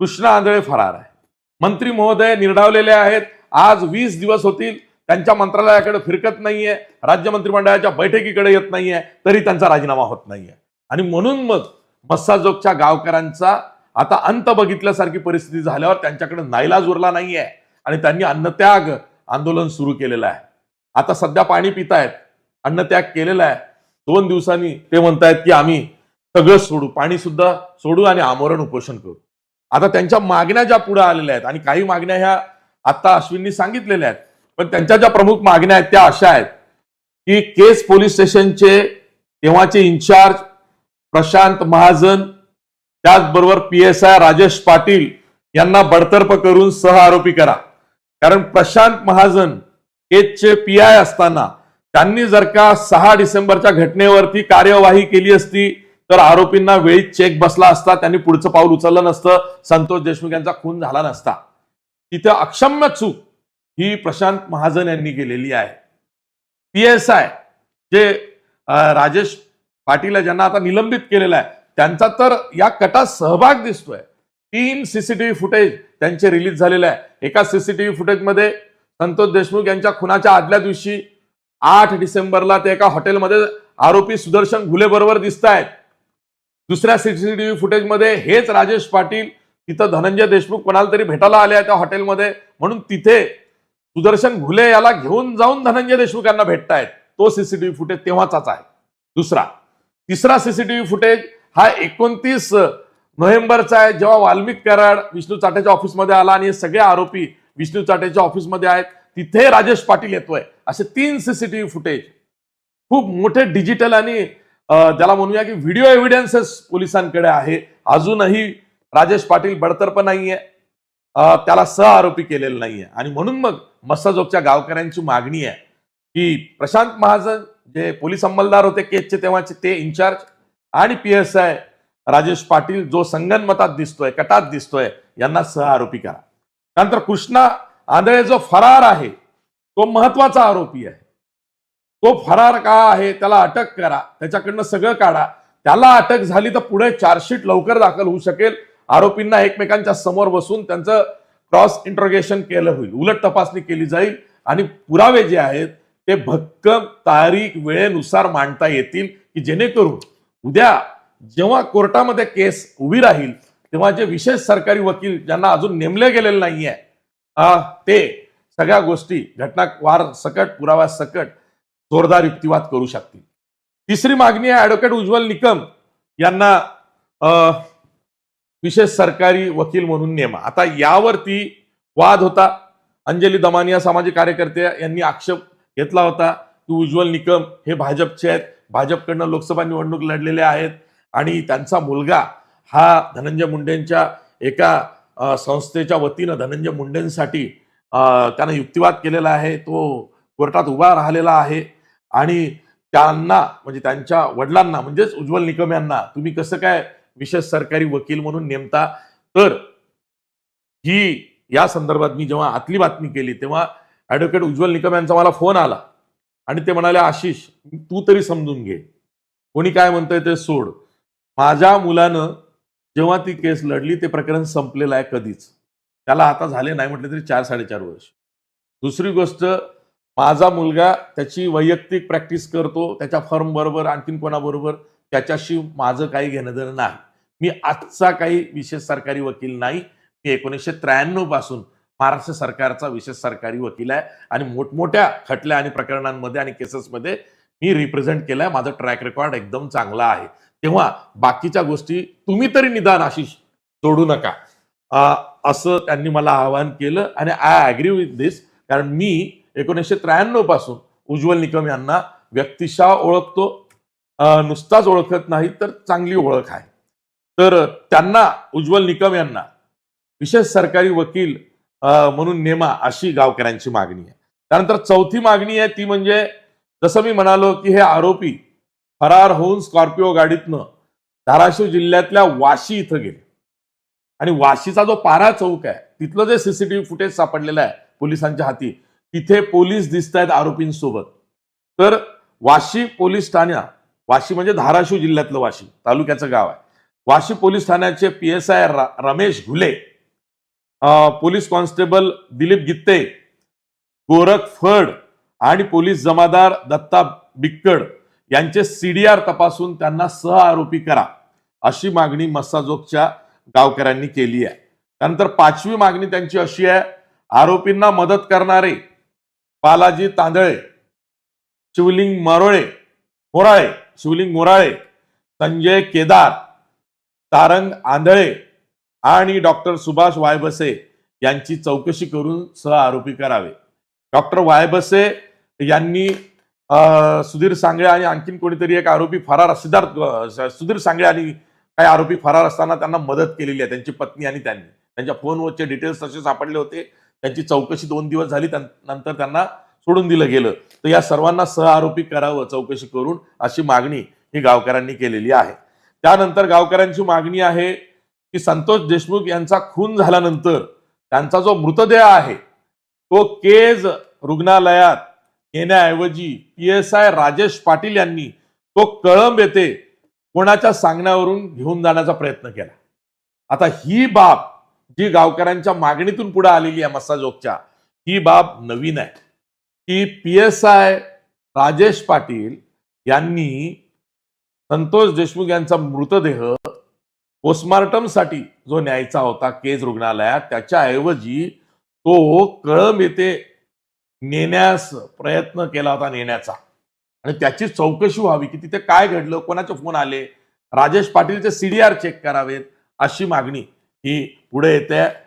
कृष्णा आंधळे फरार आहे. मंत्री महोदय निर्डावलेले आहेत. आज वीस दिवस होतील. त्यांच्या मंत्रालयाकडे फिरकत नाहीये. राज्य मंत्रिमंडळाच्या बैठकीकडे येत नाहीये. तरी त्यांचा राजीनामा होत नाहीये. आणि म्हणून मग मस्साजोगच्या गावकऱ्यांचा आता अंत बघितल्यासारखी परिस्थिती झाल्यावर त्यांच्याकडे नाईलाज उरला नाहीये. आणि त्यांनी अन्नत्याग आंदोलन सुरू केलेलं आहे. आता सध्या पाणी पितायत. अन्नत्याग केलेला आहे. दोन दिवसांनी ते म्हणतायत की आम्ही सगळं सोडू. पाणी सुद्धा सोडू आणि आमरण उपोषण करू. आता त्यांच्या मागण्या ज्या पुढे आलेल्या आहेत आणि काही मागण्या ह्या आता अश्विननी सांगितलेल्या आहेत पण त्यांच्या ज्या प्रमुख मागण्या आहेत त्या अशा आहेत की केस पोलीस स्टेशनचे तेव्हाचे इन्चार्ज प्रशांत महाजन त्याचबरोबर P S I Rajesh Patil यांना बडतर्फ करून सह आरोपी करा. कारण प्रशांत महाजन केसचे पी आय असताना त्यांनी जर का सहा डिसेंबरच्या घटनेवरती कार्यवाही केली असती तर आरोपींना वेळी चेक बसला असता त्यांनी पुढचं पाऊल उचललं नसतं संतोष देशमुख यांचा खून झाला नसता. तिथे अक्षम्य चूक ही प्रशांत महाजन यांनी केलेली आहे. पी एस आय जे राजेश पाटील ज्यांना आता निलंबित केलेलं आहे त्यांचा तर या कटात सहभाग दिसतोय. तीन सीसीटीव्ही फुटेज त्यांचे रिलीज झालेले आहे. एका सीसीटीव्ही फुटेजमध्ये संतोष देशमुख यांच्या खुनाच्या आदल्या दिवशी आठ डिसेंबरला ते एका हॉटेलमध्ये आरोपी सुदर्शन घुले बरोबर दिसत आहेत दुसऱ्या सीसीटीव्ही फुटेजमध्ये हेच राजेश पाटील तिथं धनंजय देशमुख कोणाला तरी भेटायला आले त्या हॉटेलमध्ये. म्हणून तिथे सुदर्शन घुले याला घेऊन जाऊन धनंजय देशमुख यांना भेटतायत. तो सीसीटीव्ही फुटेज तेव्हाचाच आहे. दुसरा. तिसरा सीसीटीव्ही फुटेज हा एकोणतीस नोव्हेंबरचा आहे जेव्हा वाल्मिक कराड विष्णू चाटेच्या ऑफिसमध्ये आला आणि हे सगळे आरोपी विष्णू चाटेच्या ऑफिसमध्ये आहेत. तिथे राजेश पाटील येतोय. असे तीन सीसीटीव्ही फुटेज खूप मोठे डिजिटल आणि ज्याला त्याला म्हणूया की व्हिडिओ एव्हिडन्सेस पोलिसांकडे आहे. अजूनही राजेश पाटील बडतर्फ नाहीये. अं, त्याला सह आरोपी केलेलं नाहीये. आणि म्हणून मग मस्साजोगच्या गावकऱ्यांची मागणी आहे की प्रशांत महाजन जे पोलीस अंमलदार होते केसचे तेव्हाचे ते इन्चार्ज आणि P S I Rajesh Patil जो संगनमतात दिसतोय कटात दिसतोय यांना सह आरोपी करा. त्यानंतर कृष्णा आंधळे जो फरार आहे तो महत्त्वाचा आरोपी आहे. तो फरार का आहे त्याला अटक करा त्याच्याकडनं सगळं काढा. त्याला अटक झाली तर पुढे चार्जशीट लवकर दाखल होऊ शकेल. आरोपींना एकमेकांच्या समोर बसून त्यांचं क्रॉस इंट्रोगेशन केलं होईल. उलट तपासणी केली जाईल आणि पुरावे जे आहेत ते भक्कम तारीख वेळेनुसार मांडता येतील की जेणेकरून उद्या जेव्हा कोर्टामध्ये केस उभी राहील तेव्हा जे विशेष सरकारी वकील ज्यांना अजून नेमले गेलेले नाहीये अं, ते सगळ्या गोष्टी घटनावार सकट पुराव्या सकट जोरदार युक्तिवाद करू शकतील. तिसरी मागणी आहे ऍडव्होकेट उज्ज्वल निकम यांना विशेष सरकारी वकील म्हणून नेमा. आता यावरती वाद होता. अंजली दमानिया सामाजिक कार्यकर्ते यांनी आक्षेप घेतला होता की उज्ज्वल निकम हे भाजपचे आहेत. भाजपकडनं लोकसभा निवडणूक लढलेले आहेत आणि त्यांचा मुलगा हा धनंजय मुंडेंच्या एका संस्थेच्या वतीनं धनंजय मुंडेंसाठी त्यांना त्यानं युक्तिवाद केलेला आहे. तो कोर्टात उभा राहिलेला आहे. आणि त्यांना म्हणजे त्यांच्या वडिलांना म्हणजेच उज्ज्वल निकम यांना तुम्ही कसं काय विशेष सरकारी वकील म्हणून नेमता? तर ही या संदर्भात मी जेव्हा आतली बातमी केली तेव्हा ऍडव्होकेट उज्ज्वल निकम यांचा मला फोन आला. आणि ते म्हणाले आशिष तू तरी समजून घे. कोणी काय म्हणतंय ते सोड. माझ्या मुलानं जेव्हा ती केस लढली ते प्रकरण संपलेलं आहे कधीच. त्याला आता झाले नाही म्हटले तरी चार साडेचार वर्ष. दुसरी गोष्ट माझा मुलगा त्याची वैयक्तिक प्रॅक्टिस करतो त्याच्या फर्म बरोबर आणखीन कोणाबरोबर त्याच्याशी माझं काही घेणं देणं नाही. मी आजचा काही विशेष सरकारी वकील नाही. मी एकोणीसशे त्र्याण्णवपासून महाराष्ट्र सरकारचा विशेष सरकारी वकील आहे आणि मोठमोठ्या खटल्या आणि प्रकरणांमध्ये आणि केसेसमध्ये मी रिप्रेझेंट केलाय. माझा ट्रॅक रेकॉर्ड एकदम चांगला आहे. तेव्हा बाकीच्या गोष्टी तुम्ही तरी निदान आशिष सोडू नका. असं त्यांनी मला आवाहन केलं आणि आय अग्री विथ दिस कारण मी एकोणीसशे त्र्याण्णवपासून उज्ज्वल निकम यांना व्यक्तिशः ओळखतो. नुसताच ओळखत नाही तर चांगली ओळख आहे. तर त्यांना उज्ज्वल निकम यांना विशेष सरकारी वकील अं, म्हणून नेमा अशी गावकऱ्यांची मागणी आहे. त्यानंतर चौथी मागणी आहे ती म्हणजे जसं मी म्हणालो की हे आरोपी फरार होऊन स्कॉर्पिओ गाडीतनं धाराशिव जिल्ह्यातल्या वाशी इथं गेले. आणि वाशीचा जो पारा चौक आहे तिथलं जे सीसीटीव्ही फुटेज सापडलेलं आहे पोलिसांच्या हाती तिथे पोलीस दिसत आहेत आरोपींसोबत. तर वाशी पोलीस ठाण्या वाशी म्हणजे धाराशिव जिल्ह्यातलं वाशी तालुक्याचं गाव आहे. वाशी पोलीस ठाण्याचे P S I Ramesh Ghule police constable Dilip Gitte Gorakh Phad आणि पोलीस जमादार दत्ता बिक्कड यांचे सीडीआर तपासून त्यांना सह आरोपी करा अशी मागणी मस्साजोगच्या गावकऱ्यांनी केली आहे. त्यानंतर पाचवी मागणी त्यांची अशी आहे आरोपींना मदत करणारे बालाजी तांदळे शिवलिंग मरोळे मोराळे शिवलिंग मोराळे संजय केदार तारंग आंधळे आणि डॉक्टर सुभाष वायबसे यांची चौकशी करून सह आरोपी करावे. डॉक्टर वायबसे यांनी सुधीर सांगळे आणि आणखीन कोणीतरी एक आरोपी फरार सिद्धार्थ सुधीर सांगळे आणि काही आरोपी फरार असताना त्यांना मदत केलेली आहे. त्यांची पत्नी आणि त्यांनी. त्यांच्या फोनवरचे डिटेल्स तसे सापडले होते. त्यांची चौकशी दोन दिवस झाली नंतर त्यांना सोडून दिलं गेलं. तर या सर्वांना सह आरोपी करावं चौकशी करून अशी मागणी ही गावकऱ्यांनी केलेली आहे. त्यानंतर गावकऱ्यांची मागणी आहे की संतोष देशमुख यांचा खून झाल्यानंतर त्यांचा जो मृतदेह आहे तो केज रुग्णालयात येण्याऐवजी P S I Rajesh Patil यांनी तो कळंब येथे कोणाच्या सांगण्यावरून घेऊन जाण्याचा प्रयत्न केला. आता ही बाब जी गावकऱ्यांच्या मागणीतून पुढे आलेली आहे मस्साजोगच्या ही बाब नवीन आहे. की P S I Rajesh Patil यांनी संतोष देशमुख यांचा मृतदेह पोस्टमार्टमसाठी जो न्यायचा होता केज रुग्णालयात त्याच्याऐवजी तो कळंब येथे नेण्यास प्रयत्न केला होता नेण्याचा. आणि त्याची चौकशी व्हावी की तिथे काय घडलं कोणाचे फोन आले राजेश पाटीलचे सीडीआर चेक करावेत अशी मागणी ही पुढे येते